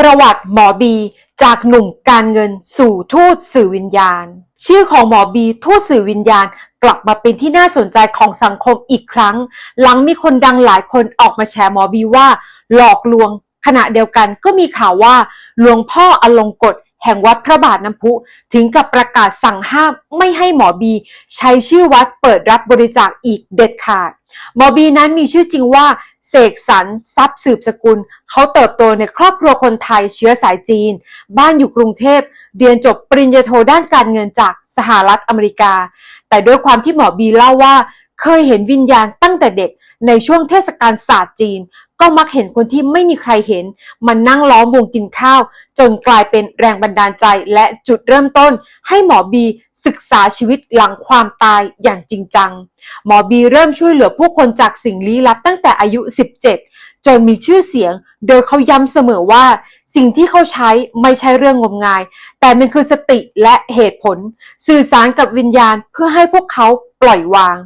ประวัติหมอบี จากหนุ่มการเงินสู่ทูตสื่อวิญญาณ ชื่อของหมอบีทูตสื่อวิญญาณ กลับมาเป็นที่น่าสนใจของสังคมอีกครั้ง หลังมีคนดังหลายคนออกมาแฉหมอบีว่า หลอกลวง ขณะเดียวกันก็มีข่าวว่าหลวงพ่ออลงกฎแห่งวัดพระบาทน้ำพุ ถึงกับประกาศสั่งห้ามไม่ให้หมอบี ใช้ชื่อวัดเปิดรับบริจาคอีกเด็ดขาดหมอบีนั้นมีชื่อจริงว่า เสกสรรทรัพย์สืบสกุล เขาเติบโตในครอบครัวคนไทยเชื้อสายจีน บ้านอยู่กรุงเทพ เรียนจบปริญญาโทด้านการเงินจากสหรัฐอเมริกา แต่ด้วยความที่หมอบีเล่าว่า เคยเห็นวิญญาณตั้งแต่เด็กในช่วงเทศกาลศาสตร์จีน ก็มักเห็นคนที่ไม่มีใครเห็น มันนั่งล้อมวงกินข้าว จนกลายเป็นแรงบันดาลใจและจุดเริ่มต้น ให้หมอบี ศึกษาชีวิตหลังความตายอย่างจริงจัง หมอบีเริ่มช่วยเหลือผู้คนจากสิ่งลี้ลับตั้งแต่อายุ 17 จนมีชื่อเสียง โดยเขาย้ำเสมอว่า สิ่งที่เขาใช้ไม่ใช่เรื่องงมงาย แต่มันคือสติและเหตุผล สื่อสารกับวิญญาณเพื่อให้พวกเขาปล่อยวาง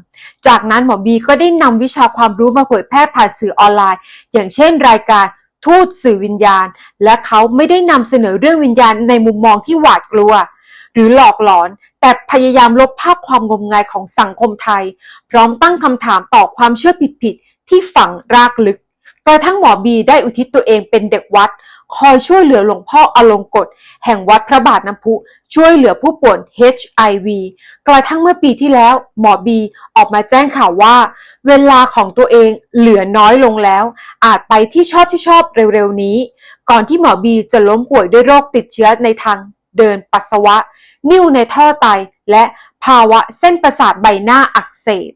จากนั้นหมอบีก็ได้นำวิชาความรู้มาเผยแพร่ผ่านสื่อออนไลน์ อย่างเช่นรายการทูตสื่อวิญญาณ และเขาไม่ได้นำเสนอเรื่องวิญญาณในมุมมองที่หวาดกลัว หรือหลอกหลอน แต่พยายามลบภาพความงมงายของสังคมไทย พร้อมตั้งคำถามต่อความเชื่อผิดๆที่ฝังรากลึกกระทั่งหมอบีได้อุทิศตัวเองเป็นเด็กวัด คอยช่วยเหลือหลวงพ่ออลงกฎแห่งวัดพระบาทน้ำพุ ช่วยเหลือผู้ป่วย HIV กระทั่งเมื่อปีที่แล้ว หมอบีออกมาแจ้งข่าวว่า เวลาของตัวเองเหลือน้อยลงแล้ว อาจไปที่ชอบที่ชอบเร็วๆนี้ ก่อนที่หมอบีจะล้มป่วยด้วยโรคติดเชื้อในทางเดินปัสสาวะ นิ่วในท่อไต และภาวะเส้นประสาทใบหน้าอักเสบ